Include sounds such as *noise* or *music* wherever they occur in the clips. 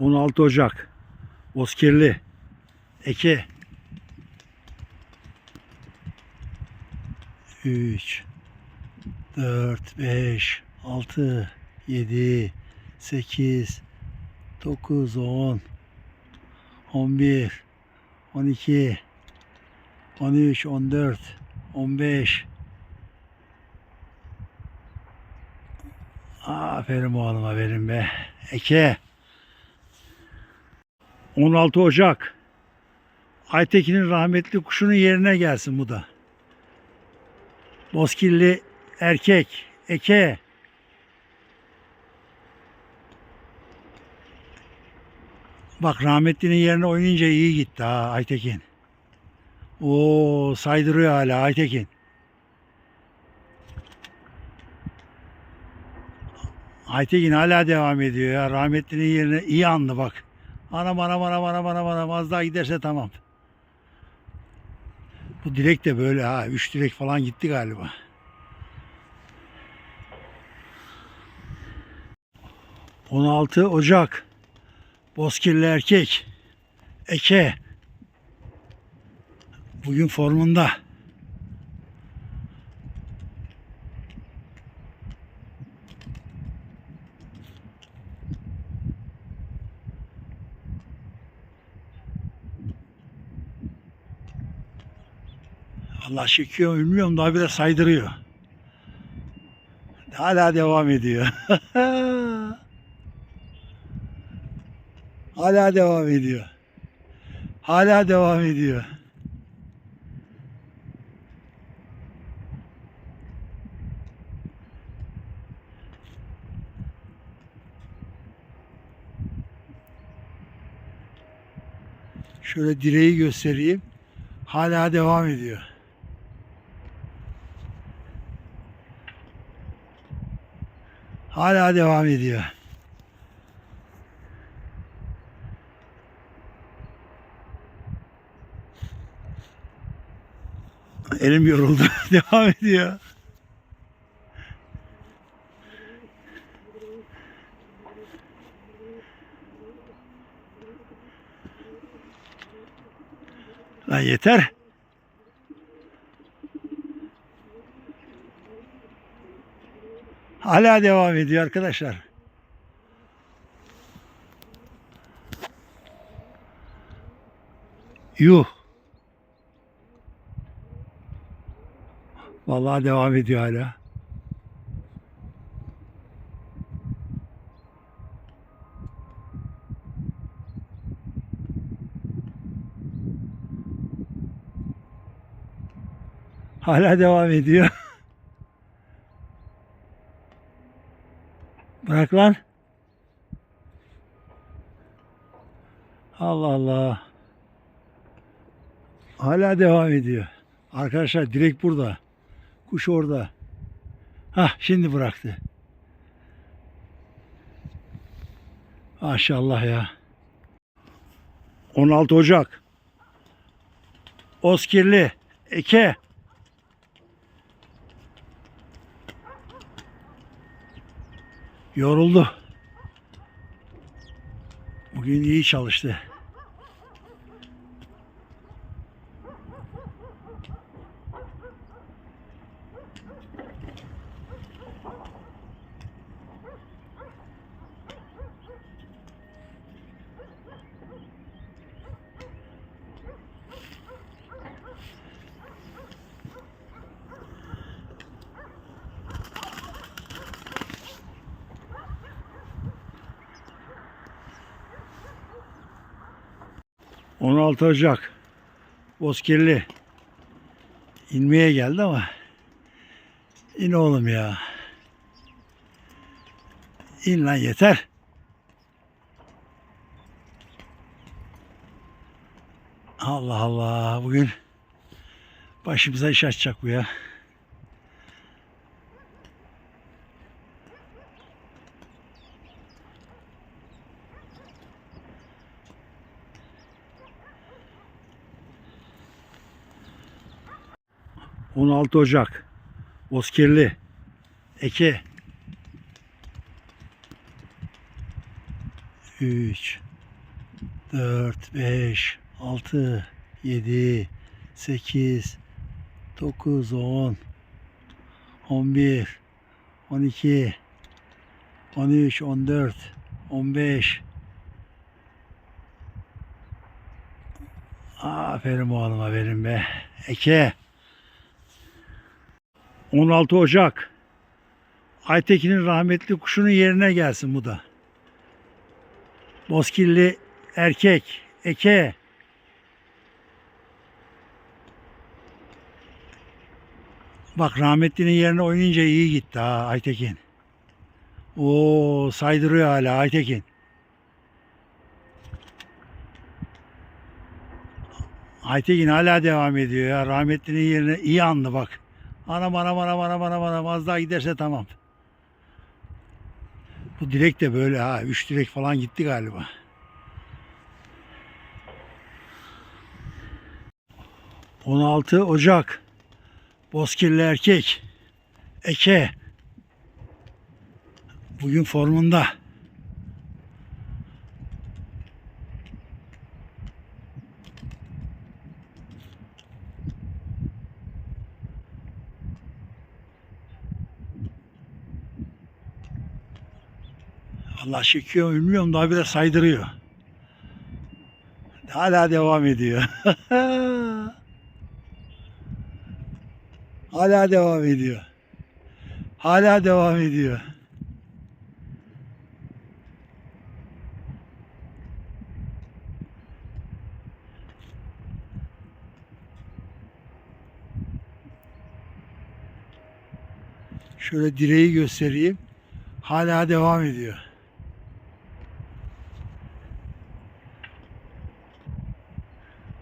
16 Ocak. Bozkirli. Eke. 3 4 5 6 7 8 9 10 11 12 13 14 15 Aferin oğluma benim be. Eke. 16 Ocak. Aytekin'in rahmetli kuşunun yerine gelsin bu da. Bozkirli erkek. Eke. Bak rahmetlinin yerine oynayınca iyi gitti ha Aytekin. Oo saydırıyor hala Aytekin. Aytekin hala devam ediyor ya. Rahmetlinin yerine iyi andı bak. Anam anam anam anam anam anam az daha giderse tamam. Bu direk de böyle ha. Üç direk falan gitti galiba. ...16 Ocak... ...Bozkirli erkek... ...Eke... ...bugün formunda... Allah çekiyor bilmiyorum daha bir de saydırıyor. Hala devam ediyor. *laughs* Hala devam ediyor. Hala devam ediyor. Şöyle direği göstereyim. Hala devam ediyor. Hala devam ediyor. Elim yoruldu. *laughs* devam ediyor. Lan yeter. Hala devam ediyor arkadaşlar. Yuh. Vallahi devam ediyor hala. Hala devam ediyor. *laughs* Bırak lan. Allah Allah. Hala devam ediyor. Arkadaşlar direkt burada. Kuş orada. Hah şimdi bıraktı. Maşallah ya. 16 Ocak. Oskirli. Eke. Yoruldu. Bugün iyi çalıştı. — 16 Ocak. Bozkirli. İnmeye geldi ama in oğlum ya. İn lan yeter. Allah Allah bugün başımıza iş açacak bu ya. ...16 Ocak... ...Bozkirli... ...Eke... 3... 4, 5, 6, 7, 8, 9, 10, 11, 12, 13, 14, 15. Aferin oğluma benim be. Eke. 16 Ocak. Aytekin'in rahmetli kuşunun yerine gelsin bu da. Bozkirli erkek. Eke. Bak rahmetlinin yerine oynayınca iyi gitti ha Aytekin. Oo saydırıyor hala Aytekin. Aytekin hala devam ediyor ya. Rahmetlinin yerine iyi andı bak. Anam anam anam anam anam anam az daha giderse tamam. Bu direk de böyle ha. Üç direk falan gitti galiba. ...16 Ocak... ...Bozkirli erkek... ...Eke... ...bugün formunda... Allah çekiyor bilmiyorum daha bir de saydırıyor. Hala devam ediyor. *laughs* Hala devam ediyor. Hala devam ediyor. Şöyle direği göstereyim. Hala devam ediyor.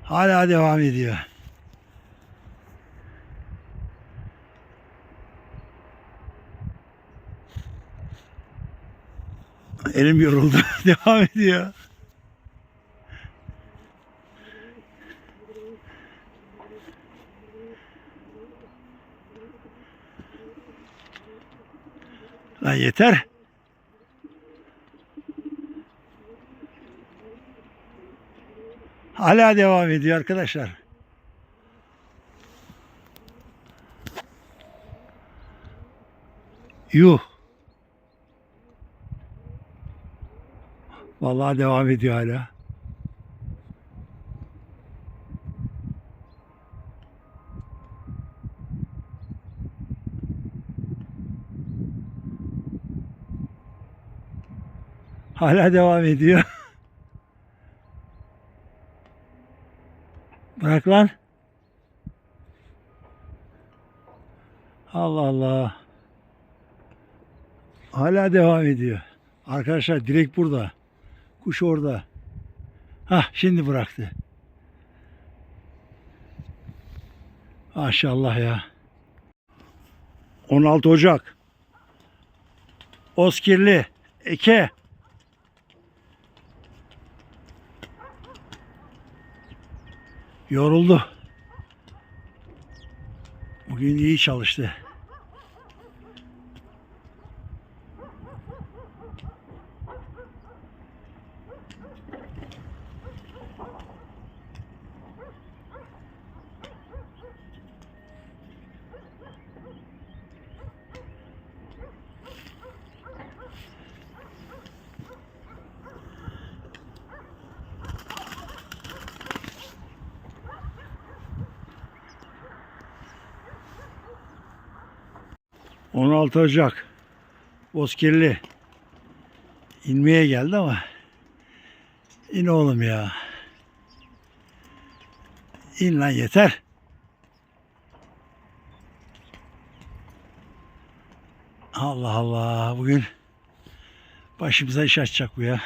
Hala devam ediyor. Elim yoruldu. *laughs* devam ediyor. Lan yeter. Hala devam ediyor arkadaşlar. Yuh. Vallahi devam ediyor hala. Hala devam ediyor. Bırak lan. Allah Allah. Hala devam ediyor. Arkadaşlar direkt burada. Kuş orada. Hah şimdi bıraktı. Maşallah ya. 16 Ocak. Oskirli. Eke. Yoruldu. Bugün iyi çalıştı. ...16 Ocak... ...Bozkirli... ...inmeye geldi ama... ...in oğlum ya... ...in lan yeter... Allah Allah bugün... ...başımıza iş açacak bu ya...